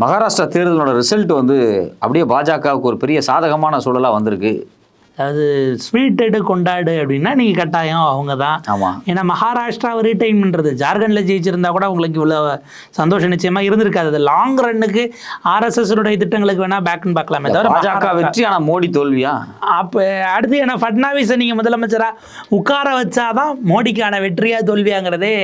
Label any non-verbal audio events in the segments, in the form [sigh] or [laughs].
Maharashtra தேர்தலோட result வந்து அப்படியே பாஜகவுக்கு ஒரு பெரிய சாதகமான சூழலாக வந்திருக்கு. அதாவது ஸ்வீட் எடு கொண்டாடு அப்படின்னா நீங்கள் கட்டாயம் அவங்க தான் ஆமாம் ஏன்னா மகாராஷ்டிராவை ரீட்டைன் பண்ணுறது ஜார்க்கண்டில் ஜெயிச்சிருந்தா கூட உங்களுக்கு இவ்வளோ சந்தோஷம் நிச்சயமாக இருந்திருக்காது. அது லாங் ரன்னுக்கு ஆர்எஸ்எஸ்னுடைய திட்டங்களுக்கு வேணால் பேக்குன்னு பார்க்கலாமே தவிர பாஜக மகாராஷ்டிரா- வெற்றி ஆனால் மோடி தோல்வியா? அப்போ அடுத்து என்ன ஃபட்னாவிஸை நீங்கள் முதலமைச்சராக உட்கார வச்சாதான் மோடிக்கான வெற்றியா தோல்வியாங்கிறதே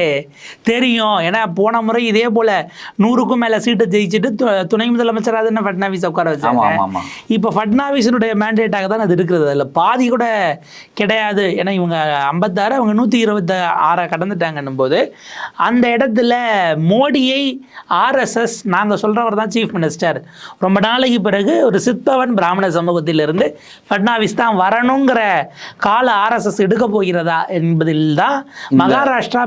தெரியும். ஏன்னா போன முறை இதே போல் நூறுக்கும் மேலே சீட்டை ஜெயிச்சுட்டு துணை முதலமைச்சராக தானே ஃபட்னாவிஸ் உட்கார வச்சாங்க. இப்போ ஃபட்னாவிஸினுடைய மேண்டேட்டாக தான் அது இருக்கிறது. அதில் பாதி கூட கிடையாது. ஏன்னா இவங்க ஐம்பத்தாறு அவங்க நூற்றி இருபத்தி ஆறை கடந்துட்டாங்கன்னும் போது அந்த இடத்துல மோடியை ஆர்எஸ்எஸ் நாங்கள் சொல்கிறவர் தான் சீஃப் மினிஸ்டர் ரொம்ப நாளைக்கு பிறகு ஒரு சித்தவன் பிராமண சமூகத்திலிருந்து ஃபட்னாவிஸ் தான் வரணுங்கிற கால ஆர்எஸ்எஸ் எடுக்க போகிறதா என்பதில் தான் மகாராஷ்டிரா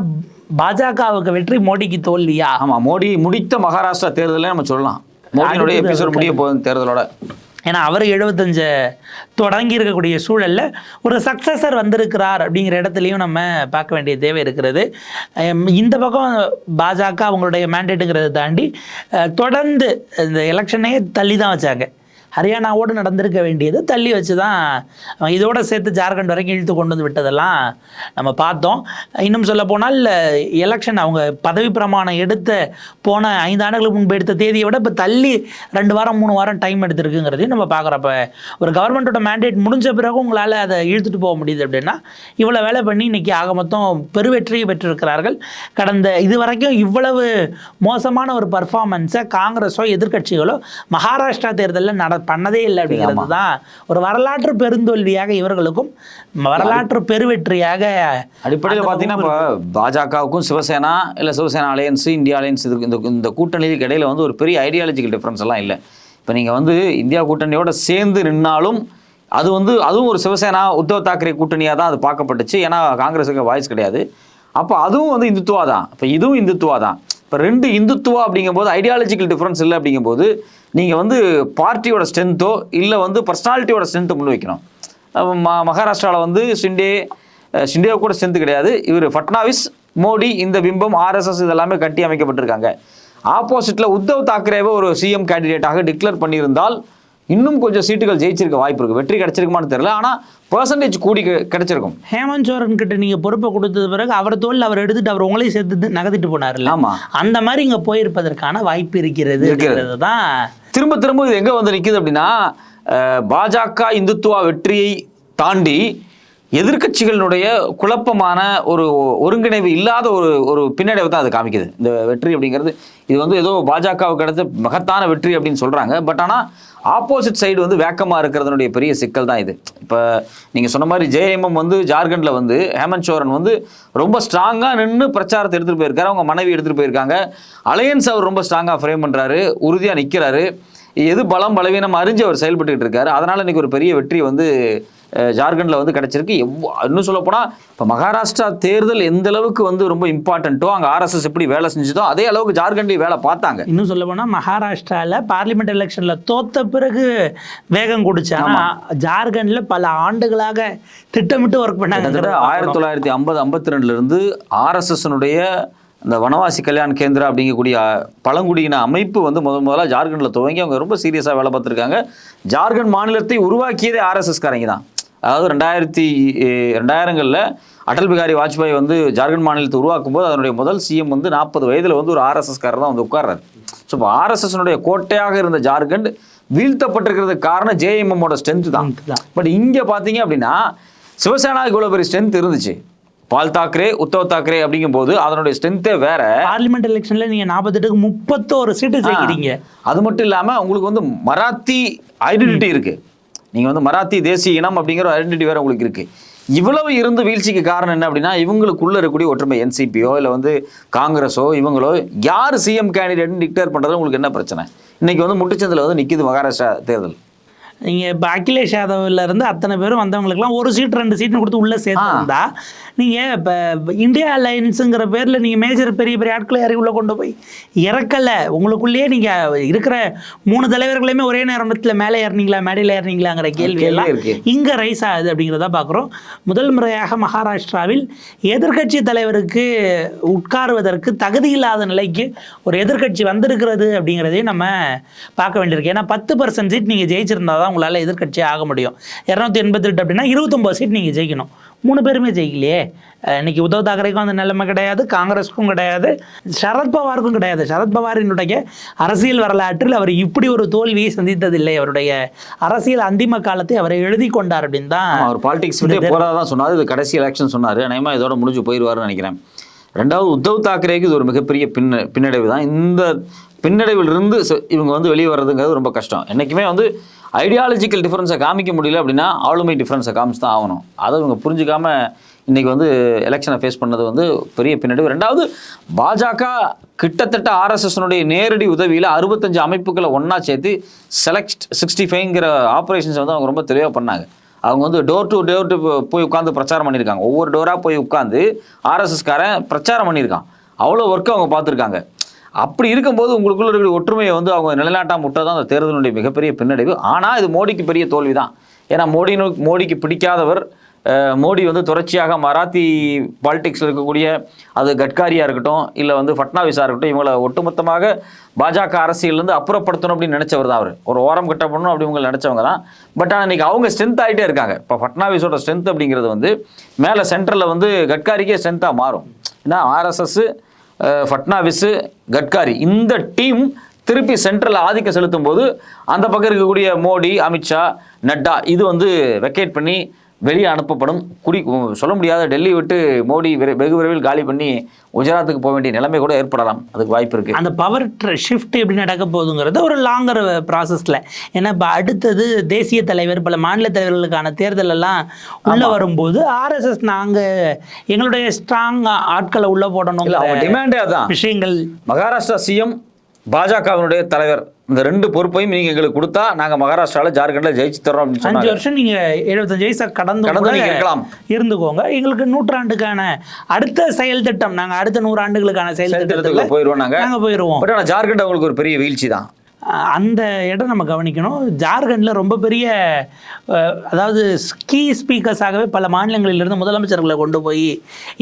பாஜகவுக்கு வெற்றி மோடிக்கு தோல்வியா? ஆமாம் மோடி முடித்த மகாராஷ்டிரா தேர்தலே நம்ம சொல்லலாம். மோடியினுடைய எபிசோட் முடிய போகுது தேர்தலோட. ஏன்னா அவர் எழுபத்தஞ்சு தொடங்கி இருக்கக்கூடிய சூழலில் ஒரு சக்சஸர் வந்திருக்கிறார் அப்படிங்கிற இடத்துலையும் நம்ம பார்க்க வேண்டிய தேவை இருக்கிறது. இந்த பக்கம் பாஜக அவங்களுடைய மேண்டேட்டுங்கிறத தாண்டி தொடர்ந்து இந்த எலெக்ஷனே தள்ளி தான் வச்சாங்க. ஹரியானாவோடு நடந்திருக்க வேண்டியது. தள்ளி வச்சு தான் இதோடு சேர்த்து ஜார்க்கண்ட் வரைக்கும் இழுத்து கொண்டு வந்து விட்டதெல்லாம் நம்ம பார்த்தோம். இன்னும் சொல்ல போனால் எலெக்ஷன் அவங்க பதவி பிரமாணம் எடுத்த போன ஐந்து ஆண்டுகளுக்கு முன்பு எடுத்த தேதியை விட இப்போ தள்ளி ரெண்டு வாரம் மூணு வாரம் டைம் எடுத்திருக்குங்கிறதையும் நம்ம பார்க்குறப்ப ஒரு கவர்மெண்ட்டோட மேண்டேட் முடிஞ்ச பிறகு உங்களால் அதை இழுத்துட்டு போக முடியுது அப்படின்னா இவ்வளோ வேலை பண்ணி இன்னைக்கு ஆக மொத்தம் பெருவெற்றியை பெற்றிருக்கிறார்கள். கடந்த இது வரைக்கும் இவ்வளவு மோசமான ஒரு பர்ஃபார்மன்ஸை காங்கிரஸோ எதிர்க்கட்சிகளோ மகாராஷ்டிரா தேர்தலில் நட பண்ணதே இல்லை அப்படிங்கிறது தான் ஒரு வரலாற்று பெருந்தோல்வியாக இவர்களுக்கும் வரலாற்று பெருவெற்றியாக அடிப்படையில் பார்த்தீங்கன்னா இப்போ பாஜகவுக்கும் சிவசேனா இல்லை சிவசேனா அலையன்ஸ் இந்தியா அலையன்ஸ் இதுக்கு இந்த இந்த கூட்டணிக்கு இடையில வந்து ஒரு பெரிய ஐடியாலஜிக்கல் டிஃப்ரென்ஸ் எல்லாம் இல்லை. இப்போ நீங்கள் வந்து இந்தியா கூட்டணியோட சேர்ந்து நின்னாலும் அது வந்து அதுவும் ஒரு சிவசேனா உத்தவ் தாக்கரே கூட்டணியாக தான் அது பார்க்கப்பட்டுச்சு. ஏன்னா காங்கிரஸுக்கு வாய்ஸ் கிடையாது. அப்போ அதுவும் வந்து இந்துத்துவா தான். இப்போ இதுவும் இந்துத்துவா தான். இப்போ ரெண்டு இந்துத்துவா அப்படிங்கும்போது ஐடியாலஜிக்கல் டிஃப்ரென்ஸ் இல்லை அப்படிங்கும்போது நீங்கள் வந்து பார்ட்டியோட ஸ்ட்ரென்த்தோ இல்லை வந்து பர்சனாலிட்டியோட ஸ்ட்ரென்த்தை முன் வைக்கணும். ம மகாராஷ்டிராவில் வந்து ஷிண்டே அஹ் ஷிண்டே கூட ஸ்ட்ரென்த் கிடையாது. இவர் ஃபட்னாவிஸ் மோடி இந்த பிம்பம் ஆர்எஸ்எஸ் இதெல்லாமே கட்டி அமைக்கப்பட்டிருக்காங்க. ஆப்போசிட்டில் உத்தவ் தாக்கரேவை ஒரு சிஎம் கேண்டிடேட்டாக டிக்ளேர் பண்ணியிருந்தால் இன்னும் கொஞ்சம் சீட்டுகள் ஜெயிச்சிருக்க வாய்ப்பு இருக்குது வெற்றி கிடச்சிருக்குமான்னு தெரியல. ஆனால் பர்சன்டேஜ் கூடி கிடைச்சிருக்கும். ஹேமந்த் சோரன் கிட்ட நீங்க பொறுப்பை கொடுத்தது பிறகு அவர் தோல் அவர் எடுத்துட்டு அவர் உங்களையும் சேர்த்து நகர்த்திட்டு போனார்ல ஆமா. அந்த மாதிரி இங்க போயிருப்பதற்கான வாய்ப்பு இருக்கிறது தான் திரும்ப திரும்ப இது எங்கே வந்து நிற்குது அப்படின்னா பாஜக இந்துத்துவா வெற்றியை தாண்டி எதிர்க்கட்சிகளினுடைய குழப்பமான ஒரு ஒருங்கிணைவு இல்லாத ஒரு ஒரு பின்னடைவு தான் அது காமிக்குது. இந்த வெற்றி அப்படிங்கிறது இது வந்து ஏதோ பாஜகவுக்கு அடுத்து மகத்தான வெற்றி அப்படின்னு சொல்கிறாங்க பட் ஆனால் ஆப்போசிட் சைடு வந்து வேக்கமாக இருக்கிறதுனுடைய பெரிய சிக்கல் தான் இது. இப்போ நீங்கள் சொன்ன மாதிரி ஜேஎம்எம் வந்து ஜார்க்கண்டில் வந்து ஹேமந்த் சோரன் வந்து ரொம்ப ஸ்ட்ராங்காக நின்று பிரச்சாரத்தை எடுத்துகிட்டு போயிருக்காரு. அவங்க மனைவி எடுத்துகிட்டு போயிருக்காங்க. அலையன்ஸ் அவர் ரொம்ப ஸ்ட்ராங்காக ஃப்ரேம் பண்ணுறாரு உறுதியாக நிற்கிறாரு எது பலம் பலவீனம் அறிஞ்சு அவர் செயல்பட்டுக்கிட்டு இருக்காரு. அதனால் இன்றைக்கி ஒரு பெரிய வெற்றி வந்து ஜார்க்கண்ட்ல வந்து கிடைச்சிருக்கு. எவ்வளோ இன்னும் சொல்ல போனால் இப்போ மகாராஷ்டிரா தேர்தல் எந்த அளவுக்கு வந்து ரொம்ப இம்பார்ட்டண்ட்டோ அங்கே ஆர்எஸ்எஸ் எப்படி வேலை செஞ்சுதோ அதே அளவுக்கு ஜார்க்கண்ட்லேயும் வேலை பார்த்தாங்க. இன்னும் சொல்ல போனா மகாராஷ்டிரால பார்லிமெண்ட் எலெக்ஷன்ல தோத்த பிறகு வேகம் கொடுச்சு. ஆனா ஜார்க்கண்ட்ல பல ஆண்டுகளாக திட்டமிட்டு ஒர்க் பண்ணாங்க. ஆயிரத்தி தொள்ளாயிரத்தி ஐம்பது ஐம்பத்தி ரெண்டுலேருந்து ஆர்எஸ்எஸ்னுடைய அந்த வனவாசி கல்யாண் கேந்திரா அப்படிங்கக்கூடிய பழங்குடியின அமைப்பு வந்து முத முதல்ல ஜார்க்கண்டில் துவங்கி அவங்க ரொம்ப சீரியஸாக வேலை பார்த்துருக்காங்க. ஜார்க்கண்ட் மாநிலத்தை உருவாக்கியதே ஆர்எஸ்எஸ்காரங்க தான். அதாவது ரெண்டாயிரத்தி ரெண்டாயிரங்களில் அடல் பிகாரி வாஜ்பாய் வந்து ஜார்க்கண்ட் மாநிலத்தை உருவாக்கும் போது அதனுடைய முதல் சிஎம் வந்து நாற்பது வயதில் வந்து ஒரு ஆர்எஸ்எஸ்காரர் தான் வந்து உட்கார்றாரு. ஸோ இப்போ ஆர்எஸ்எஸ்னுடைய கோட்டையாக இருந்த ஜார்க்கண்ட் வீழ்த்தப்பட்டிருக்கிறதுக்கு காரணம் ஜேஎம்எம்மோட ஸ்ட்ரென்த் தான். பட் இங்கே பார்த்தீங்க அப்படின்னா சிவசேனாவுக்கு இவ்வளோ பெரிய ஸ்ட்ரென்த் இருந்துச்சு. பால் தாக்கரே உத்தவ் தாக்கரே அப்படிங்கும்போது அதனுடைய ஸ்ட்ரென்த்தே வேற. பார்லிமெண்ட் எலெக்ஷன்ல நீங்க நாற்பத்தெட்டுக்கு முப்பத்தோரு சீட்டு ஜெயிக்கிறீங்க. அது மட்டும் இல்லாமல் உங்களுக்கு வந்து மராத்தி ஐடென்டிட்டி இருக்கு. நீங்க வந்து மராத்தி தேசிய இனம் அப்படிங்கிற ஐடென்டிட்டி வேற உங்களுக்கு இருக்கு. இவ்வளவு இருந்து வீழ்ச்சிக்கு காரணம் என்ன அப்படின்னா இவங்களுக்குள்ள இருக்கக்கூடிய ஒற்றுமை என்சிபியோ இல்லை வந்து காங்கிரஸோ இவங்களோ யார் சிஎம் கேண்டிடேட்னு டிக்ளேர் பண்றது உங்களுக்கு என்ன பிரச்சனை? இன்னைக்கு வந்து முட்டுச்சந்தில் வந்து நிற்கிது மகாராஷ்டிரா தேர்தல். நீங்கள் இப்போ அகிலேஷ் யாதவ்ல இருந்து அத்தனை பேரும் வந்தவங்களுக்குலாம் ஒரு சீட் ரெண்டு சீட்னு கொடுத்து உள்ளே சேர்த்து வந்தா நீங்கள் இப்போ இந்தியா அலையன்ஸுங்கிற பேரில் நீங்கள் மேஜர் பெரிய பெரிய ஆட்களை யாரையும் உள்ளே கொண்டு போய் இறக்கலை? உங்களுக்குள்ளேயே நீங்கள் இருக்கிற மூணு தலைவர்களையுமே ஒரே நேரத்தில் மேலே ஏறினீங்களா மேடையில் ஏறினீங்களாங்கிற கேள்வி எல்லாம். இங்கே ரைஸ் ஆகுது அப்படிங்கிறத பார்க்குறோம் முதல் முறையாக மகாராஷ்டிராவில் எதிர்க்கட்சி தலைவருக்கு உட்காருவதற்கு தகுதி இல்லாத நிலைக்கு ஒரு எதிர்க்கட்சி வந்திருக்கிறது அப்படிங்கிறதையும் நம்ம பார்க்க வேண்டியிருக்கு. ஏன்னா பத்து பர்சன்ட் சீட் நீங்கள் ஜெயிச்சிருந்தா தான் உங்களால் எதிர்க்கட்சி ஆக முடியும். இரநூத்தி எண்பத்தெட்டு அப்படின்னா இருபத்தொம்பது சீட் நீங்கள் ஜெயிக்கணும். மூணு பேருமே ஜெயிக்கலையே. இன்னைக்கு உத்தவ் தாக்கரேக்கும் அந்த நிலைமை கிடையாது காங்கிரஸுக்கும் கிடையாது சரத்பவாருக்கும் கிடையாது. சரத்பவாரினுடைய அரசியல் வரலாற்றில் அவர் இப்படி ஒரு தோல்வியை சந்தித்ததில்லை. அவருடைய அரசியல் அந்திம காலத்தை அவர் எழுதி கொண்டார் அப்படின்னு தான் அவர் பாலிடிக்ஸ் விட்டே போறதா தான் சொன்னார். இது கடைசி எலெக்ஷன் சொன்னார். அநேகமாக இதோட முடிஞ்சு போயிடுவாருன்னு நினைக்கிறேன். ரெண்டாவது உத்தவ் தாக்கரேக்கு இது ஒரு மிகப்பெரிய பின்ன பின்னடைவு தான். இந்த பின்னடைவிலிருந்து ச- இவங்க வந்து வெளியே வர்றதுங்கிறது ரொம்ப கஷ்டம். என்றைக்குமே வந்து ஐடியாலஜிக்கல் டிஃப்ரென்ஸை காமிக்க முடியல அப்படின்னா ஆளுமை டிஃப்ரென்ஸை காமிச்சு தான் ஆகணும். அதை இவங்க புரிஞ்சுக்காம இன்றைக்கி வந்து எலெக்ஷனை ஃபேஸ் பண்ணது வந்து பெரிய பின்னடைவு. ரெண்டாவது பாஜக கிட்டத்தட்ட ஆர்எஸ்எஸ்னுடைய நேரடி உதவியில் அறுபத்தஞ்சு அமைப்புகளை ஒன்றா சேர்த்து செலக்ட் சிக்ஸ்டி ஃபைவ்ங்கிற ஆப்ரேஷன்ஸ் வந்து அவங்க ரொம்ப தெளிவாக பண்ணாங்க. அவங்க வந்து டோர் டு டோர் டு போய் உட்காந்து பிரச்சாரம் பண்ணியிருக்காங்க. ஒவ்வொரு டோராக போய் உட்காந்து ஆர்எஸ்எஸ்காரன் பிரச்சாரம் பண்ணியிருக்கான். அவ்வளோ ஒர்க்கு அவங்க பார்த்துருக்காங்க. அப்படி இருக்கும்போது உங்களுக்குள்ள இருக்கிற ஒற்றுமையை வந்து அவங்க நிலைநாட்டாம விட்டது தான் அந்த தேர்தலுடைய மிகப்பெரிய பின்னடைவு. ஆனால் இது மோடிக்கு பெரிய தோல்வி தான் ஏன்னா மோடினு மோடிக்கு பிடிக்காதவர் மோடி வந்து தொடர்ச்சியாக மராத்தி பாலிடிக்ஸில் இருக்கக்கூடிய அது கட்காரியாக இருக்கட்டும் இல்லை வந்து ஃபட்னாவிஸாக இருக்கட்டும் இவங்களை ஒட்டுமொத்தமாக பாஜக அரசியல்லேருந்து அப்புறப்படுத்தணும் அப்படின்னு நினச்சவர் தான் அவர். ஒரு ஓரம் கட்டப்படணும் அப்படி இவங்க நினச்சவங்க தான் பட் ஆனால் இன்றைக்கி அவங்க ஸ்ட்ரென்த் ஆகிட்டே இருக்காங்க. இப்போ ஃபட்னாவிஸோட ஸ்ட்ரென்த் அப்படிங்கிறது வந்து மேலே சென்டரில் வந்து கட்காரிக்கே ஸ்ட்ரென்த்தாக மாறும். ஏன்னா ஆர்எஸ்எஸ் ஃபட்னாவிஸு கட்காரி இந்த டீம் திருப்பி சென்ட்ரல் ஆதிக்கம் செலுத்தும் போது அந்த பக்கம் இருக்கக்கூடிய மோடி அமித்ஷா நட்டா இது வந்து வெக்கேட் பண்ணி வெளியே அனுப்பப்படும். குடி சொல்ல முடியாத டெல்லி விட்டு மோடி வெகு விரைவில் காலி பண்ணி குஜராத்துக்கு போக வேண்டிய நிலைமை கூட ஏற்படலாம். அதுக்கு வாய்ப்பு இருக்கு. அந்த பவர் ஷிஃப்ட் எப்படி நடக்க போகுதுங்கிறது ஒரு லாங்கர் ப்ராசஸில் ஏன்னா இப்போ அடுத்தது தேசிய தலைவர் பல மாநில தலைவர்களுக்கான தேர்தல் எல்லாம் உள்ளே வரும்போது ஆர்எஸ்எஸ் நாங்கள் எங்களுடைய ஸ்ட்ராங் ஆட்களை உள்ளே போடணும் டிமாண்டே அதான். விஷயங்கள் மகாராஷ்டிரா சிஎம் பாஜகவினுடைய தலைவர். இந்த ரெண்டு பொறுப்பையும் நீங்க எங்களுக்கு கொடுத்தா நாங்க மகாராஷ்டிரால ஜார்க்கண்ட்ல ஜெயிச்சு தர்றோம் அப்படின்னு அஞ்சு வருஷம் நீங்க எழுபத்தஞ்சு வயசை கடந்து கடந்து இருக்கலாம். இருந்துக்கோங்க. எங்களுக்கு நூற்றாண்டுக்கான அடுத்த செயல் திட்டம் நாங்க அடுத்த நூறாண்டுகளுக்கான செயல் திட்டத்துல செயல்திட்டத்துக்குள்ள போயிடுவோம் நாங்க. நாங்க போயிடுவோம் பட் ஜார்க்கண்ட் அவங்களுக்கு ஒரு பெரிய வீழ்ச்சி தான் அந்த இடம் நம்ம கவனிக்கணும். ஜார்க்கண்டில் ரொம்ப பெரிய அதாவது கீ ஸ்பீக்கர்ஸாகவே பல மாநிலங்களிலிருந்து முதலமைச்சர்களை கொண்டு போய்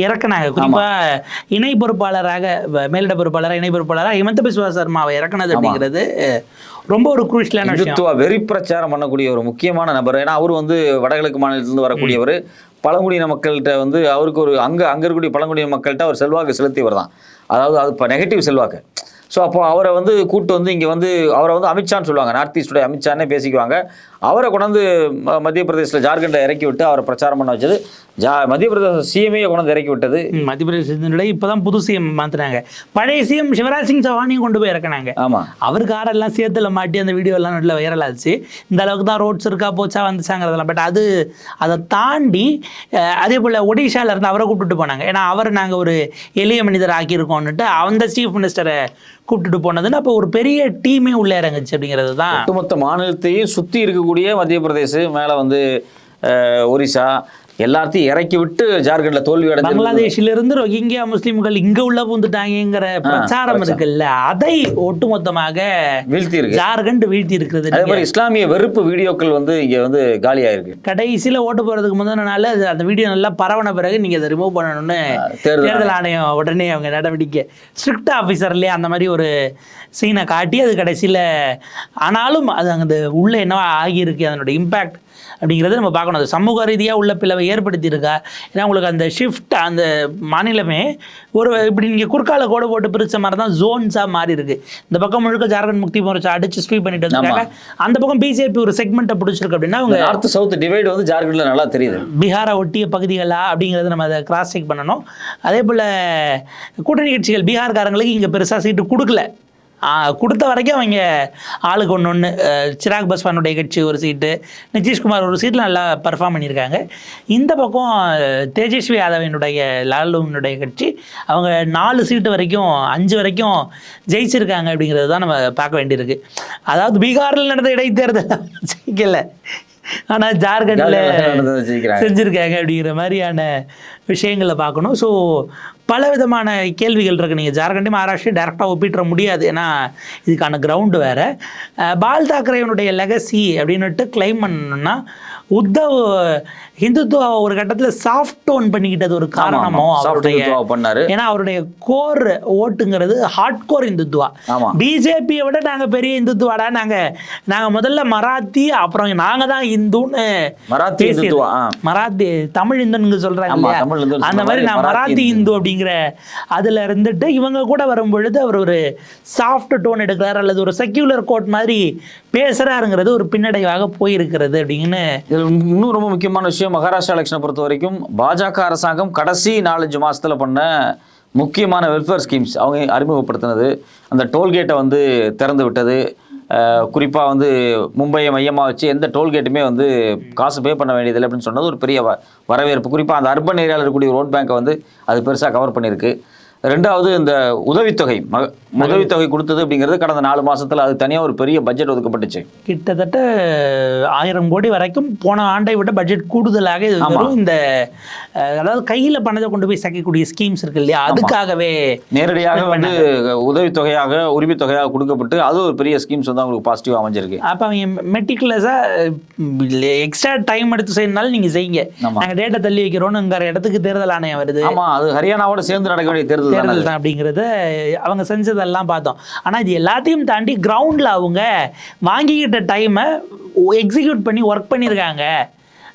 இறக்குனாங்க. குறிப்பாக இணை பொறுப்பாளராக மேலிட பொறுப்பாளராக இணை பொறுப்பாளராக ஹிமந்த பிஸ்வா சர்மாவை இறக்குனது அப்படிங்கிறது ரொம்ப ஒரு குரூஷியலான இந்துத்துவ வெறி பிரச்சாரம் பண்ணக்கூடிய ஒரு முக்கியமான நபர். ஏன்னா அவர் வந்து வடகிழக்கு மாநிலத்திலிருந்து வரக்கூடியவர் பழங்குடியின மக்கள்கிட்ட வந்து அவருக்கு ஒரு அங்க அங்க இருக்கக்கூடிய பழங்குடியின மக்கள்கிட்ட அவர் செல்வாக்கு செலுத்தியவர் தான். அதாவது அது இப்போ நெகட்டிவ் செல்வாக்கு. ஸோ அப்போ அவரை வந்து கூட்டு வந்து இங்கே வந்து அவரை வந்து அமித்ஷான்னு சொல்லுவாங்க. நார்த் ஈஸ்டுடைய அமித்ஷானே பேசிக்குவாங்க. அவரை கொண்டாந்து மத்திய பிரதேசத்தில் ஜார்க்கண்டை இறக்கி விட்டு அவரை பிரச்சாரம் பண்ண வச்சது. ஜா மத்திய பிரதேச சிஎம்ஏ கொண்டாந்து இறக்கி விட்டது. மத்திய பிரதேசத்தினுடைய இப்பதான் புது சிஎம் மாத்துனாங்க. பழைய சிஎம் சிவராஜ் சிங் சௌஹானையும் கொண்டு போய் இறக்குனாங்க. ஆமா. அவர் காரெல்லாம் சேத்துல மாட்டி அந்த வீடியோ எல்லாம் நட்டில் வைரல் ஆச்சு இந்த அளவுக்கு தான் ரோட்ஸ் இருக்கா போச்சா வந்துச்சாங்கிறதெல்லாம். பட் அது அதை தாண்டி அதே போல் ஒடிஷால இருந்து அவரை கூப்பிட்டுட்டு போனாங்க. ஏன்னா அவர் நாங்கள் ஒரு எளிய மனிதர் ஆக்கியிருக்கோம்னுட்டு அந்த சீஃப் மினிஸ்டரை கூப்பிட்டுட்டு போனதுன்னு அப்போ ஒரு பெரிய டீமே உள்ளே இறங்குச்சு அப்படிங்கிறது தான் ஒட்டுமொத்த மாநிலத்தையும் சுற்றி இருக்கக்கூடிய மத்திய பிரதேச மேலே வந்து ஒரிசா எல்லாத்தையும் இறக்கி விட்டு ஜார்க்கண்ட்ல தோல்வி அடைஞ்சு பங்களாதேஷில இருந்து ரோஹிங்கியா முஸ்லிம்கள் இங்க உள்ள பூந்துட்டாங்கிற பிரச்சாரம் இருக்குல்ல அதை ஒட்டுமொத்தமாக வீழ்த்தி இருக்கு ஜார்க்கண்ட் வீழ்த்தி இருக்கிறது அதே மாதிரி இஸ்லாமிய வெறுப்பு வீடியோக்கள் வந்து இங்க வந்து காலியாயிருக்கு. கடைசியில் ஓட்டு போகிறதுக்கு முந்தின நாள் அந்த வீடியோ நல்லா பரவன பிறகு நீங்கள் அதை ரிமூவ் பண்ணணும்னு தேர்தல் ஆணையம். உடனே அவங்க நடவடிக்கை. ஸ்ட்ரிக்ட் ஆஃபீஸர்லேயே அந்த மாதிரி ஒரு சீனை காட்டி அது கடைசியில் ஆனாலும் அது அங்கே உள்ளே என்னவா ஆகியிருக்கு அதனோட இம்பேக்ட் அப்படிங்கிறத நம்ம பார்க்கணும். அது சமூக ரீதியாக உள்ள பிளவை ஏற்படுத்தியிருக்கா? ஏன்னா உங்களுக்கு அந்த ஷிஃப்ட் அந்த மாநிலமே ஒரு இப்படி நீங்கள் குறுக்கால கோடு போட்டு பிரிச்ச மாதிரி தான் ஜோன்ஸாக மாறி இருக்கு இந்த பக்கம் முழுக்க ஜார்க்கண்ட் முக்தி மோர்ச்சா அடிச்சு ஸ்வீப் பண்ணிட்டு வந்திருக்காங்க. அந்த பக்கம் பிஜேபி ஒரு செக்மெண்ட்டை பிடிச்சிருக்கு அப்படின்னா அவங்க நார்த் சவுத் டிவைடு வந்து ஜார்க்கண்ட்ல நல்லா தெரியுது. பீகாரை ஒட்டிய பகுதிகளா அப்படிங்கிறத நம்ம அதை கிராஸ் செக் பண்ணணும். அதே போல் கூட்டணி கட்சிகள் பீகார்காரங்களுக்கு இங்கே பெருசாக சீட்டு கொடுக்கல. கொடுத்த வரைக்கும் அவங்க ஆளுக்கு ஒன்று ஒன்று சிராக் பஸ்வானுடைய கட்சி ஒரு சீட்டு நிதிஷ்குமார் ஒரு சீட்டில் நல்லா பர்ஃபார்ம் பண்ணியிருக்காங்க. இந்த பக்கம் தேஜஸ்வி யாதவனுடைய லாலுனுடைய கட்சி அவங்க நாலு சீட்டு வரைக்கும் அஞ்சு வரைக்கும் ஜெயிச்சிருக்காங்க அப்படிங்கிறது தான் நம்ம பார்க்க வேண்டியிருக்கு. அதாவது பீகாரில் நடந்த இடைத்தேர்தல் [laughs] ஜெயிக்கலை. ஆனால் ஜார்க்கண்டில். செஞ்சுருக்காங்க அப்படிங்கிற மாதிரியான விஷயங்களை பார்க்கணும். ஸோ பல விதமான கேள்விகள் இருக்குது நீங்கள் ஜார்க்கண்டையும் மகாராஷ்டிரம் டேரெக்டாக ஒப்பிட்டுற முடியாது. ஏன்னா இதுக்கான கிரவுண்டு வேறு. பால் தாக்கரேவனுடைய லெகசி அப்படின்னுட்டு கிளைம் பண்ணணும்னா உத்தவ் ஹிந்துத்துவா ஒரு கட்டத்தில் சாஃப்ட் டோன் பண்ணிக்கிட்டது ஒரு காரணமோ அவருடைய பண்ணாரு. ஏன்னா அவருடைய கோர் ஓட்டுங்கிறது ஹார்ட் கோர் இந்துத்துவா. பிஜேபியை விட நாங்கள் பெரிய இந்துத்துவாடா நாங்கள் நாங்கள் முதல்ல மராத்தி அப்புறம் நாங்கள் தான் இந்துன்னு மராத்தி. மராத்தி தமிழ் இந்துன்னு இந்துன்னு அந்த மாதிரி நான் மராத்தி மராத்தி இந்து அப்படிங்கிற அதுல இருந்துட்டு இவங்க கூட வரும் பொழுது அவர் ஒரு சாஃப்ட் டோன் எடுக்கிறார் அல்லது ஒரு செக்யூலர் கோட் மாதிரி பேசுறாருங்கிறது ஒரு பின்னடைவாக போயிருக்கிறது அப்படின்னு இதில் இன்னும் ரொம்ப முக்கியமான விஷயம் மகாராஷ்டிரா எலெக்ஷனை பொறுத்த வரைக்கும் பாஜக அரசாங்கம் கடைசி நாலஞ்சு மாசத்துல பண்ண முக்கியமான வெல்ஃபேர் ஸ்கீம்ஸ் அவங்க அறிமுகப்படுத்தினது. அந்த டோல்கேட்டை வந்து திறந்து விட்டது. குறிப்பாக வந்து மும்பையை மையமாக வச்சு எந்த டோல்கேட்டுமே வந்து காசு பே பண்ண வேண்டியதில்லை அப்படின்னு சொன்னது ஒரு பெரிய வ- வரவேற்பு. குறிப்பாக அந்த அர்பன் ஏரியாவில் இருக்கக்கூடிய ரோட் பேங்கை வந்து அது பெருசாக கவர் பண்ணியிருக்கு. ரெண்டாவது இந்த உதவித்தொகை உதவித்தொகை கொடுத்தது அப்படிங்கிறது கடந்த நாலு மாசத்துல அது தனியாக ஒரு பெரிய பட்ஜெட் ஒதுக்கப்பட்டுச்சு. கிட்டத்தட்ட ஆயிரம் கோடி வரைக்கும் போன ஆண்டை விட பட்ஜெட் கூடுதலாக இந்த அதாவது கையில பணத்தை கொண்டு போய் சேர்க்கக்கூடிய ஸ்கீம்ஸ் இருக்கு இல்லையா? அதுக்காகவே நேரடியாக வந்து உதவித்தொகையாக உரிமைத்தொகையாக கொடுக்கப்பட்டு அது ஒரு பெரிய ஸ்கீம்ஸ் வந்து அவங்களுக்கு பாசிட்டிவ் அமைஞ்சிருக்கு. அப்போ அவங்க மெட்டிகுலஸாக எக்ஸ்ட்ரா டைம் எடுத்து செய்யணும்னாலும் நீங்கள் செய்யுங்க. நாங்கள் டேட்டா தள்ளி வைக்கிறோம்னுங்கிற இடத்துக்கு தேர்தல் ஆணையம் வருது. ஆமா அது ஹரியானாவோட சேர்ந்து நடக்க வேண்டிய தேர்தல் தேர்தல். தான் அப்படிங்கிறத அவங்க செஞ்சதெல்லாம் பார்த்தோம். ஆனால் இது எல்லாத்தையும் தாண்டி கிரவுண்டில் அவங்க வாங்கிக்கிட்ட டைமை எக்ஸிக்யூட் பண்ணி ஒர்க் பண்ணியிருக்காங்க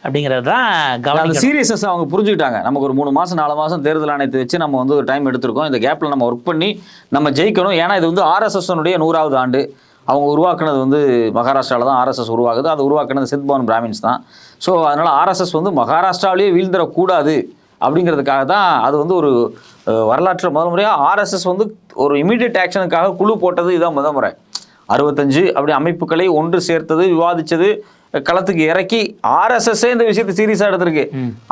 அப்படிங்கிறது தான் அந்த கவனிக்கணும். சீரியஸ்னஸ் அவங்க புரிஞ்சுக்கிட்டாங்க. நமக்கு ஒரு மூணு மாசம் நாலு மாசம் தேர்தல் ஆணையத்தை வச்சு நம்ம வந்து ஒரு டைம் எடுத்திருக்கோம். இந்த கேப்ல நம்ம ஒர்க் பண்ணி நம்ம ஜெயிக்கணும். ஏன்னா இது வந்து ஆர்எஸ்எஸ் நூறாவது ஆண்டு. அவங்க உருவாக்குனது வந்து மகாராஷ்டிராவில் தான் ஆர்எஸ்எஸ் உருவாகுது. அது உருவாக்குனது சித்பவன் பிராமின்ஸ் தான். ஸோ அதனால ஆர்எஸ்எஸ் வந்து மகாராஷ்டிராவிலேயே வீழ்ந்துடக்கூடாது. அப்படிங்கிறதுக்காக தான் அது வந்து ஒரு வரலாற்று முதல் முறையாக ஆர்எஸ்எஸ் வந்து ஒரு இமீடியட் ஆக்ஷனுக்காக குழு போட்டது இதுதான் முதல் முறை. அறுபத்தஞ்சு அப்படி அமைப்புகளை ஒன்று சேர்த்தது விவாதிச்சது களத்துக்கு இறக்கி ஆர்எஸ்எஸ்ஸே இந்த விஷயத்தை சீரியஸாக எடுத்திருக்கு.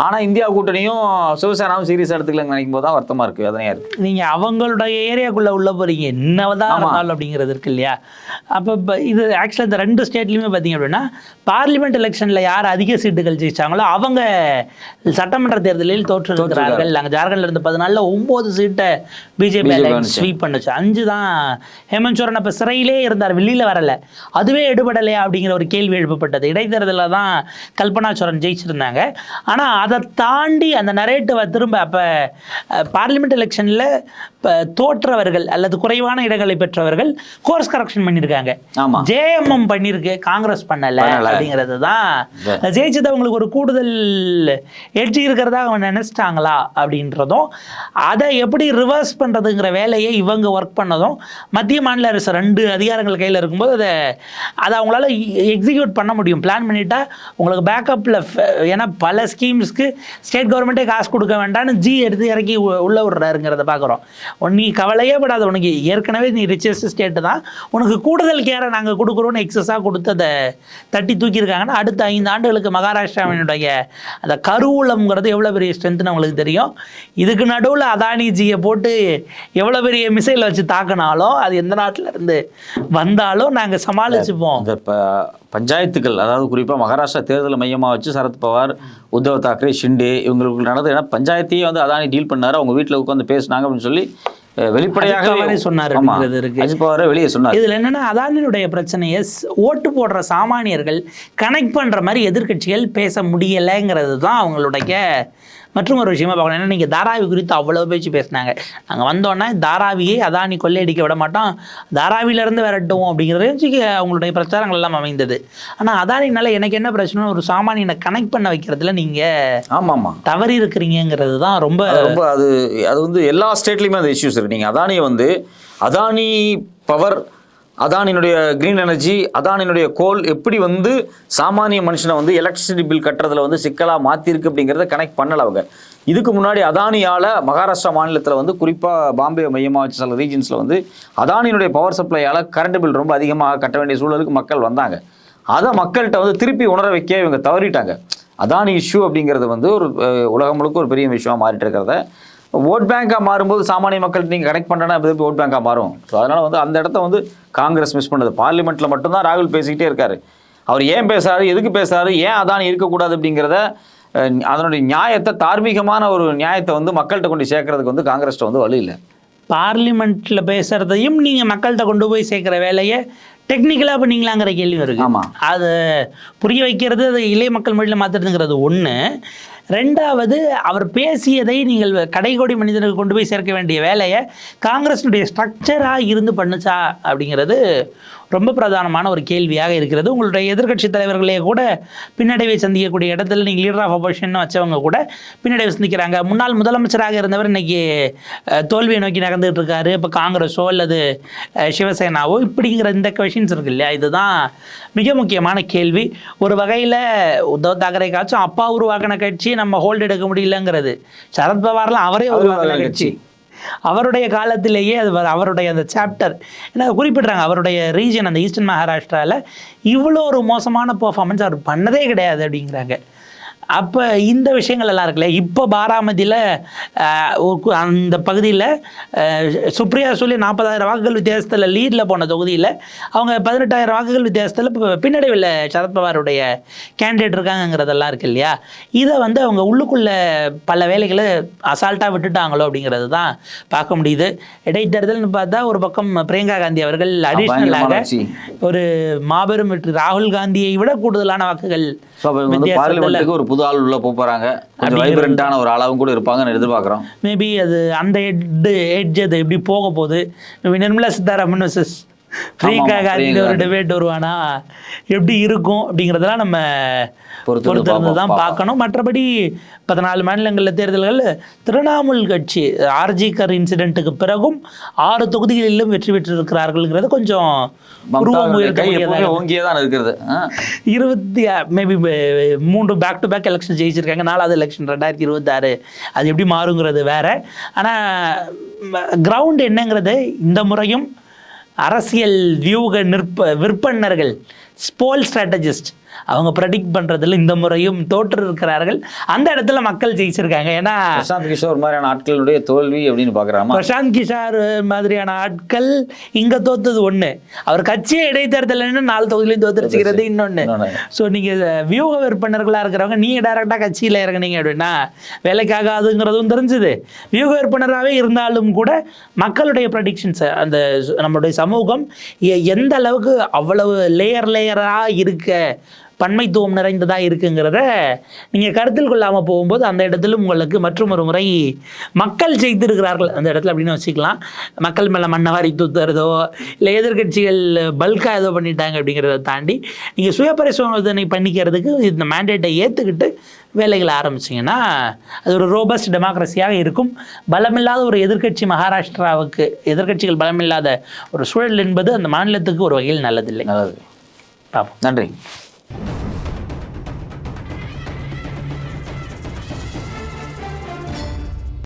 ஆனா இந்தியா கூட்டணியும் சிவசேனாவும் சீரியஸாக எடுத்துக்கலன்னு நினைக்கும் போது தான் வருத்தமா இருக்கு. அதனையா இருக்கு. நீங்கள் அவங்களுடைய ஏரியாக்குள்ளே உள்ள போகிறீங்க என்னதான் இருந்தாலும் அப்படிங்கிறது இருக்கு இல்லையா? அப்போ இப்போ இது ஆக்சுவலாக இந்த ரெண்டு ஸ்டேட்லையுமே பார்த்தீங்க அப்படின்னா பார்லிமெண்ட் எலெக்ஷனில் யார் அதிக சீட்டுகள் ஜெயிச்சாங்களோ அவங்க சட்டமன்ற தேர்தலில் தோற்றிருக்கிறார்கள் நாங்கள் ஜார்க்கண்ட்ல இருந்து பதினாலில் ஒம்பது சீட்டை பிஜேபி. ஸ்வீப் பண்ணுச்சு. அஞ்சு தான் ஹேமந்த் சோரன் அப்போ சிறையிலே இருந்தார் வெளியில் வரல. அதுவே எடுபடலையா அப்படிங்கிற ஒரு கேள்வி எழுப்பப்பட்டது. இடைத்தேர்தலில் தான் கல்பனா சோரன் ஜெயிச்சிருந்தாங்க. ஆனால் அதை தாண்டி அந்த நரேட்டிவை திரும்ப அப்போ பார்லிமெண்ட் எலெக்ஷனில் தோற்றவர்கள் அல்லது குறைவான இடங்களை பெற்றவர்கள் கோர்ஸ் கரெக்ஷன் பண்ணியிருக்காங்க ஜேஎம்எம் பண்ணியிருக்கு காங்கிரஸ் பண்ணல பண்ணல. அப்படிங்கிறது தான். ஜெயிச்சது அவங்களுக்கு ஒரு கூடுதல் எட்ஜ் இருக்கிறதா அவங்க நினைச்சிட்டாங்களா அப்படின்றதும் அதை எப்படி ரிவர்ஸ் பண்ணுறதுங்கிற வேலையை இவங்க ஒர்க் பண்ணதும் மத்திய மாநில அரசு ரெண்டு அதிகாரங்கள் கையில் இருக்கும்போது அதை அதை அவங்களால எக்ஸிக்யூட் பண்ண முடியும். பிளான் பண்ணிட்டா உங்களுக்கு பேக்கப்பில் ஏன்னா பல ஸ்கீம்ஸ்க்கு ஸ்டேட் கவர்மெண்ட்டே காசு கொடுக்க வேண்டாம்னு ஜி எடுத்து இறக்கி உ- உள்ள விடுறாருங்கிறத பார்க்குறோம் நீ கவலையே படாத உனக்கு ஏற்கனவே நீ ரிச்சஸ்ட் ஸ்டேட்டு தான். உனக்கு கூடுதல் கேரை நாங்கள் கொடுக்குறோன்னு எக்ஸஸாக கொடுத்ததை தட்டி தூக்கியிருக்காங்கன்னா அடுத்த ஐந்து ஆண்டுகளுக்கு மகாராஷ்டிராவினுடைய அந்த கருவூலம்ங்கிறது எவ்வளோ பெரிய ஸ்ட்ரென்த்னு உங்களுக்கு தெரியும். இதுக்கு நடுவில் அதானி ஜியை போட்டு எவ்வளோ பெரிய மிசைலை வச்சு தாக்கினாலும் அது எந்த நாட்டில் இருந்து வந்தாலும் நாங்கள் சமாளிச்சுப்போம். இந்த ப அதாவது அதாவது குறிப்பா மகாராஷ்டிரா தேர்தலை மையமா வச்சு சரத் பவார் உத்தவ் தாக்கரே ஷிண்டே இவங்களுக்கு நடந்தது ஏன்னா பஞ்சாயத்தையே வந்து அதானி டீல் பண்ணாரு. அவங்க வீட்டுல உட்காந்து பேசுனாங்க அப்படின்னு சொல்லி வெளிப்படையாகவே சொன்னாரு இருக்கு. வெளியே சொன்னார். இதில் என்னன்னா அதானியுடைய பிரச்சனையை ஓட்டு போடுற சாமானியர்கள் கனெக்ட் பண்ணுற மாதிரி எதிர்க்கட்சிகள் பேச முடியலைங்கிறது தான் அவங்களுடைய மற்றும் ஒரு விஷயமா பார்க்கணும். ஏன்னா நீங்கள் தாராவி குறித்து அவ்வளோ பேச்சு பேசினாங்க. நாங்கள் வந்தோன்னே தாராவியை அதானி கொள்ளையடிக்க விட மாட்டோம். தாராவியிலேருந்து விரட்டுவோம் அப்படிங்கிறது அவங்களுடைய பிரச்சாரங்கள் எல்லாம் அமைந்தது. ஆனால் அதானினால எனக்கு என்ன பிரச்சனை ஒரு சாமானியனை கனெக்ட் பண்ண வைக்கிறதுல நீங்கள் ஆமா ஆமா தவறி இருக்கிறீங்கிறது தான் ரொம்ப ரொம்ப அது அது வந்து எல்லா ஸ்டேட்லையுமே அந்த இஷ்யூஸ் இருக்கு. நீங்க அதானியை வந்து அதானி பவர் அதானினுடைய கிரீன் எனர்ஜி அதானினுடைய கோல் எப்படி வந்து சாமானிய மனுஷனை வந்து எலக்ட்ரிசிட்டி பில் கட்டுறதுல வந்து சிக்கலாக மாற்றிருக்கு அப்படிங்கிறத கனெக்ட் பண்ணல அவங்க. இதுக்கு முன்னாடி அதானியால் மகாராஷ்டிரா மாநிலத்தில் வந்து குறிப்பாக பாம்பே மையமாக வச்சு சில ரீஜன்ஸில் வந்து அதானியினுடைய பவர் சப்ளையால் கரண்ட் பில் ரொம்ப அதிகமாக கட்ட வேண்டிய சூழலுக்கு மக்கள் வந்தாங்க. அதை மக்கள்கிட்ட வந்து திருப்பி உணர வைக்க இவங்க தவறிட்டாங்க. அதானி இஷ்யூ அப்படிங்கிறது வந்து ஒரு உலகம் முழுக்க ஒரு பெரிய விஷயமாக மாறிட்டு இருக்கிறத ஓட் பேங்காக மாறும்போது சாமானிய மக்கள் நீங்கள் கனெக்ட் எப்படி ஓட் பேங்காக மாறும்? ஸோ அதனால் வந்து அந்த இடத்த வந்து காங்கிரஸ் மிஸ் பண்ணுது. பார்லிமெண்ட்டில் மட்டும்தான் ராகுல் பேசிக்கிட்டே இருக்காரு. அவர் ஏன் பேசுறாரு எதுக்கு பேசுறாரு ஏன் அதானி இருக்கக்கூடாது அப்படிங்கிறத அதனுடைய நியாயத்தை தார்மீகமான ஒரு நியாயத்தை வந்து மக்கள்கிட்ட கொண்டு சேர்க்கறதுக்கு வந்து காங்கிரஸ்ட்ட வந்து வழி இல்லை. பார்லிமெண்ட்டில் பேசுகிறதையும் நீங்கள் மக்கள்கிட்ட கொண்டு போய் சேர்க்குற வேலையை டெக்னிக்கலாக பண்ணீங்களாங்கிற கேள்வி இருக்கு ஆமா. அது புரிய வைக்கிறது அது இளைய மக்கள் மொழியில் மாற்றுறதுங்கிறது ஒன்று ரெண்டாவது அவர் பேசியதை நீங்கள் கடைகோடி மனிதனுக்கு கொண்டு போய் சேர்க்க வேண்டிய வேலையை காங்கிரஸினுடைய ஸ்ட்ரக்சராக இருந்து பண்ணுச்சா அப்படிங்கிறது ரொம்ப பிரதானமான ஒரு கேள்வியாக இருக்கிறது. உங்களுடைய எதிர்க்கட்சி தலைவர்களே கூட பின்னடைவை சந்திக்கக்கூடிய இடத்துல நீங்கள் லீடர் ஆஃப் அப்போசிஷன் வச்சவங்க கூட பின்னடைவை சந்திக்கிறாங்க. முன்னாள் முதலமைச்சராக இருந்தவர் இன்னைக்கு தோல்வியை நோக்கி நகர்ந்துட்டு இருக்காரு. இப்போ காங்கிரஸோ அல்லது சிவசேனாவோ இப்படிங்கிற இந்த கொஷின்ஸ் இருக்கு இல்லையா? இதுதான் மிக முக்கியமான கேள்வி. ஒரு வகையில் உத்தவ் தாக்கரேக்காச்சும் அப்பா உருவாக்கின கட்சி நம்ம ஹோல்டு எடுக்க முடியலங்கிறது. சரத்பவார்லாம் அவரே உருவாக்கின கட்சி. அவருடைய காலத்திலேயே அது அவருடைய அந்த சாப்டர் ஏன்னா குறிப்பிடுறாங்க அவருடைய ரீஜன் அந்த ஈஸ்டர்ன் மகாராஷ்டிராவில் இவ்வளோ ஒரு மோசமான பர்ஃபாமன்ஸ் அவர் பண்ணதே கிடையாது அப்படிங்கிறாங்க. அப்போ இந்த விஷயங்கள் எல்லாம் இருக்குல்ல? இப்போ பாராமதியில் அந்த பகுதியில் சுப்ரியா சொல்லி நாற்பதாயிரம் வாக்குகள் வித்தியாசத்தில் லீடில் போன தொகுதியில் அவங்க பதினெட்டாயிரம் வாக்குகள் வித்தியாசத்தில் இப்போ பின்னடைவில் சரத்பவாருடைய கேண்டிடேட் இருக்காங்கங்கிறதெல்லாம் இருக்கு இல்லையா? இதை வந்து அவங்க உள்ளுக்குள்ள பல வேலைகளை அசால்ட்டாக விட்டுட்டாங்களோ அப்படிங்கிறது தான் பார்க்க முடியுது. இடைத்தேர்தல்னு பார்த்தா ஒரு பக்கம் பிரியங்கா காந்தி அவர்கள் அடிஷ்னலாக. ஒரு மாபெரும் வெற்றி ராகுல் காந்தியை விட கூடுதலான வாக்குகள் ஸோ வந்து பார்லிமெண்ட்டுக்கு ஒரு புது ஆள் உள்ள போக போகிறாங்க கொஞ்சம் வைப்ரண்ட்டான ஒரு ஆளாவும் கூட இருப்பாங்கன்னு எதிர்பார்க்குறோம். மேபி அது அந்த எட்டு எட்ஜ் அது எப்படி போக போகுது நிர்மலா சீதாராமன் வர்சஸ் பிரியங்கா காந்தி ஒரு டிபேட் வருவானா? எப்படி இருக்கும் அப்படிங்கிறதெல்லாம் நம்ம பொறுத்திருந்து தான் பார்க்கணும். மற்றபடி பதினாலு மாநிலங்களில் தேர்தல்கள் திரிணாமுல் கட்சி ஆர்ஜிகர் இன்சிடென்ட்டுக்கு பிறகும் ஆறு தொகுதிகளிலும் வெற்றி பெற்றிருக்கிறார்கள்ங்கிறது கொஞ்சம் ஓங்கியே தான் இருக்கிறது. இருபத்தி மேபி மூன்று பேக் டு பேக் எலெக்ஷன் ஜெயிச்சிருக்காங்க. நாலாவது எலெக்ஷன் ரெண்டாயிரத்தி இருபத்தாறு. அது எப்படி மாறுங்கிறது வேற. ஆனால் கிரவுண்ட் என்னங்கிறது இந்த முறையும் அரசியல் வியூக நிற்ப விற்பனர்கள் ஸ்போல் ஸ்ட்ராட்டஜிஸ்ட் அவங்க ப்ரெடிக்ட் பண்ணுறதுல இந்த முறையும் தோற்று இருக்கிறார்கள் அந்த இடத்துல மக்கள் ஜெயிச்சிருக்காங்க. ஏன்னா பிரசாந்த் கிஷோர் மாதிரியான ஆட்களுடைய தோல்வி அப்படின்னு பார்க்குறாமா? பிரசாந்த் கிஷார் மாதிரியான ஆட்கள் இங்க தோத்தது ஒண்ணு. அவர் கட்சியை இடைத்தேர்தல் நாலு தொகுதியிலையும் தோத்துருச்சுக்கிறது இன்னொன்னு. ஸோ நீங்க வியூக விற்பனர்களா இருக்கிறவங்க நீங்க டைரக்டா கட்சியில இறங்குனீங்க அப்படின்னா வேலைக்காகாதுங்கிறதும் தெரிஞ்சுது. வியூக விற்பனராகவே இருந்தாலும் கூட மக்களுடைய ப்ரடிக்ஷன்ஸ் அந்த நம்மளுடைய சமூகம் எந்த அளவுக்கு அவ்வளவு லேயர் லேயரா இருக்க? பன்மைத்துவம் நிறைந்ததா இருக்குங்கிறத நீங்க கருத்தில் கொள்ளாம போகும்போது அந்த இடத்துல உங்களுக்கு மற்றும் ஒரு முறை மக்கள் ஜெயித்திருக்கிறார்கள். அந்த இடத்துல அப்படின்னு வச்சுக்கலாம். மக்கள் மேல மண்ணை வாரி தூத்துறதோ இல்லை எதிர்க்கட்சிகள் பல்கா ஏதோ பண்ணிட்டாங்க அப்படிங்கிறத தாண்டி நீங்க சுய பரிசோதனை பண்ணிக்கிறதுக்கு இந்த மேண்டேட்டை ஏத்துக்கிட்டு வேலைகளை ஆரம்பிச்சீங்கன்னா அது ஒரு ரோபஸ்ட் டெமோக்ரஸியாக இருக்கும். பலமில்லாத ஒரு எதிர்க்கட்சி மகாராஷ்டிராவுக்கு எதிர்க்கட்சிகள் பலமில்லாத ஒரு சூழல் என்பது அந்த மாநிலத்துக்கு ஒரு வகையில் நல்லதில்லை. நல்லது. பார்ப்போம் நன்றி. Thank you.